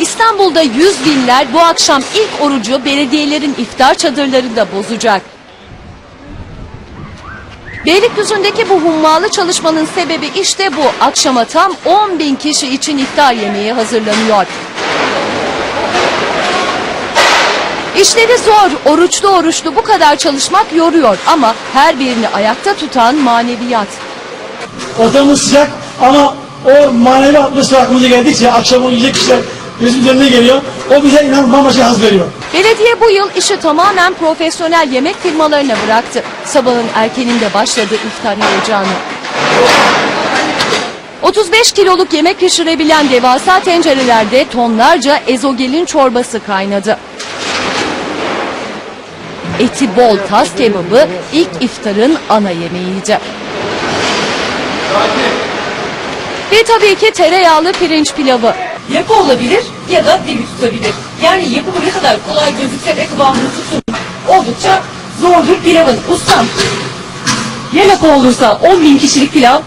İstanbul'da yüz binler bu akşam ilk orucu belediyelerin iftar çadırlarında bozacak. Beylikdüzü'ndeki bu hummalı çalışmanın sebebi işte bu. Akşama tam 10 bin kişi için iftar yemeği hazırlanıyor. İşleri zor, oruçlu oruçlu bu kadar çalışmak yoruyor ama her birini ayakta tutan maneviyat. Ortamımız sıcak ama o manevi atmosfer aklımıza geldikçe akşam o yiyecek kişiler gözümüzün önüne geliyor. O bize inan bambaşka haz veriyor. Belediye bu yıl işi tamamen profesyonel yemek firmalarına bıraktı. Sabahın erkeninde başladı iftar heyecanı. 35 kiloluk yemek pişirebilen devasa tencerelerde tonlarca ezogelin çorbası kaynadı. Eti bol tas kebabı ilk iftarın ana yemeğiydi. Ve tabii ki tereyağlı pirinç pilavı. Yapı olabilir ya da diri tutabilir. Yani yapımı ne kadar kolay gözükse de kıvamını tutun. Oldukça zordur pilavın. Ustam. Yemek olursa 10 bin kişilik pilav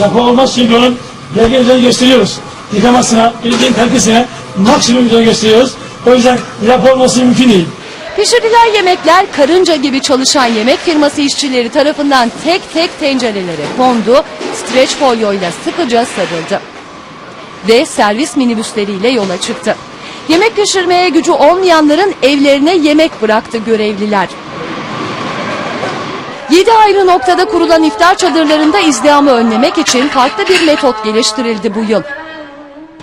Yapı olmaz çünkü onun belge üzerine gösteriyoruz. Yıkamasına, bildiğin kalitesine maksimum üzerine gösteriyoruz. O yüzden yapı olması mümkün değil. Pişirilen yemekler karınca gibi çalışan yemek firması işçileri tarafından tek tek tencerelere kondu, streç folyoyla sıkıca sarıldı. Ve servis minibüsleriyle yola çıktı. Yemek pişirmeye gücü olmayanların evlerine yemek bıraktı görevliler. 7 ayrı noktada kurulan iftar çadırlarında izdihamı önlemek için farklı bir metot geliştirildi bu yıl.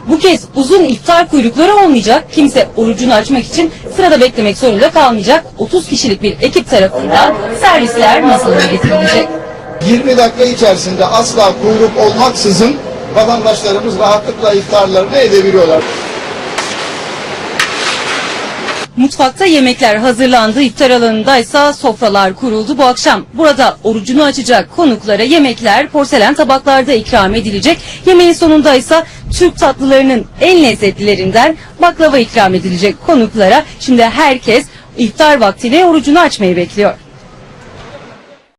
Bu kez uzun iftar kuyrukları olmayacak. Kimse orucunu açmak için sırada beklemek zorunda kalmayacak. 30 kişilik bir ekip tarafından servisler masalara getirilecek. 20 dakika içerisinde asla kuyruk olmaksızın vatandaşlarımız rahatlıkla iftarlarını edebiliyorlar. Mutfakta yemekler hazırlandı. İftar alanındaysa sofralar kuruldu bu akşam. Burada orucunu açacak konuklara yemekler porselen tabaklarda ikram edilecek. Yemeğin sonunda ise Türk tatlılarının en lezzetlilerinden baklava ikram edilecek konuklara. Şimdi herkes iftar vaktine orucunu açmayı bekliyor.